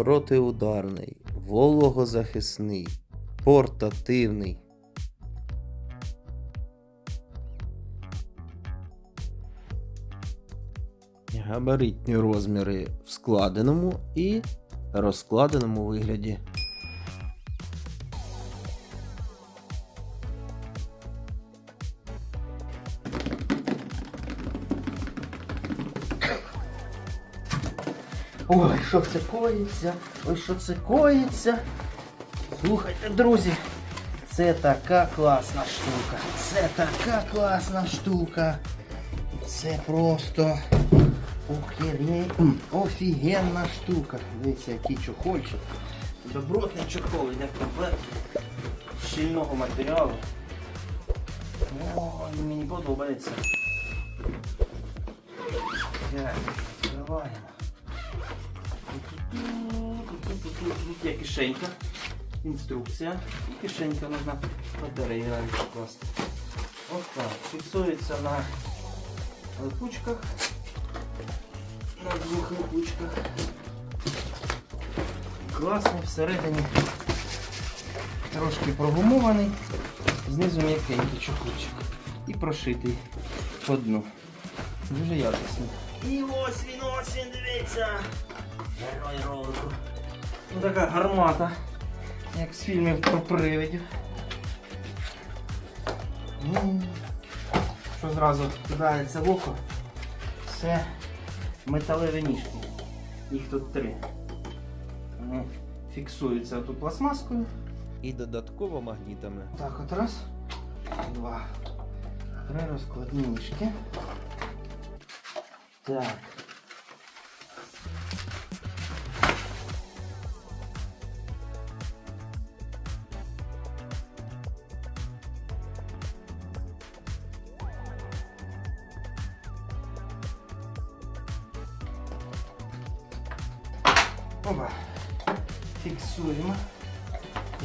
протиударний, вологозахисний, портативний. Габаритні розміри в складеному і розкладеному вигляді. Ой, що це коїться? Ой, що це коїться? Слухайте, друзі, це така класна штука. Це така класна штука. Це просто офігенна штука. Дивіться, який чохольчик. Добротний чохол, йде в комплекті щільного матеріалу. Ой, мені подобається. Так, давай. Тут є кишенька, інструкція і кишенька можна батареї навіть покласти. Ось так. Фіксується на липучках. На двох липучках. Класний всередині. Трошки прогумований, знизу м'якенький чохольчик. І прошитий по дну. Дуже якісний. І ось він, ось він, дивіться. Герой ролику. Ну така гармата, як з фільмів про привидів. Що зразу кидається в око, це металеві ніжки. Їх тут три. Вони фіксуються тут пластмаскою. І додатково магнітами. Так, от раз, два. Три розкладні ніжки. Так. Опа. Фіксуємо.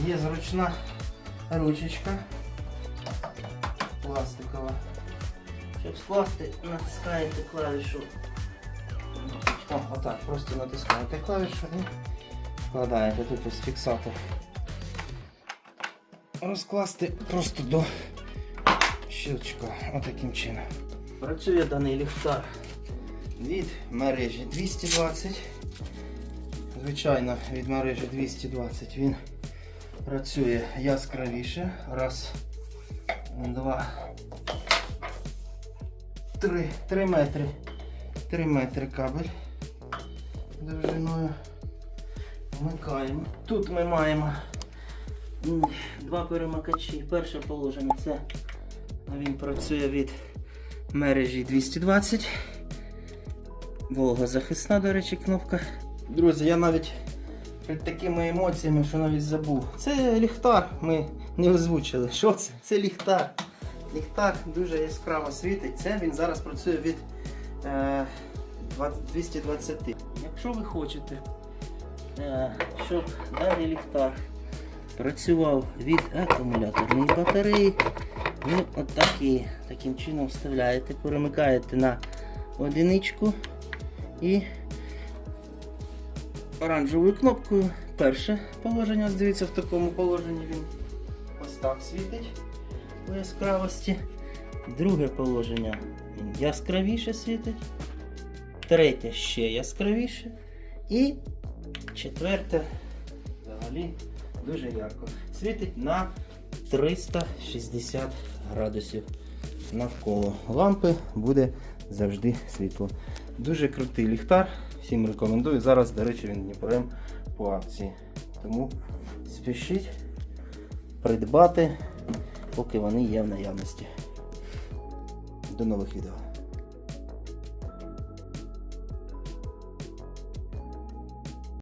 Є зручна ручечка пластикова. Щоб скласти, натискаєте клавішу. О, отак, просто натискаєте клавішу і вкладаєте тут ось фіксатор. Розкласти просто до щелчка, отаким чином. Працює даний ліхтар від мережі 220. Звичайно, від мережі 220 він працює яскравіше. Раз, два, три, три метри. Три метри кабель довжиною. Вмикаємо. Тут ми маємо два перемикачі. Перше положення це він працює від мережі 220. Вологозахисна, до речі, кнопка. Друзі, я навіть перед такими емоціями, що навіть забув. Це ліхтар, ми не озвучили. Що це? Це ліхтар. Ліхтар дуже яскраво світить. Це він зараз працює від е, 220. Якщо ви хочете, е, щоб даний ліхтар працював від акумуляторної батареї, ви отакі, таким чином вставляєте, перемикаєте на одиничку і оранжевою кнопкою. Перше положення, ось в такому положенні він ось так світить у яскравості. Друге положення він яскравіше світить. Третє ще яскравіше. І четверте взагалі дуже ярко. Світить на 360 градусів навколо лампи буде завжди світло. Дуже крутий ліхтар, всім рекомендую. Зараз, до речі, він Дніпром по акції. Тому спішіть придбати, поки вони є в наявності. До нових відео.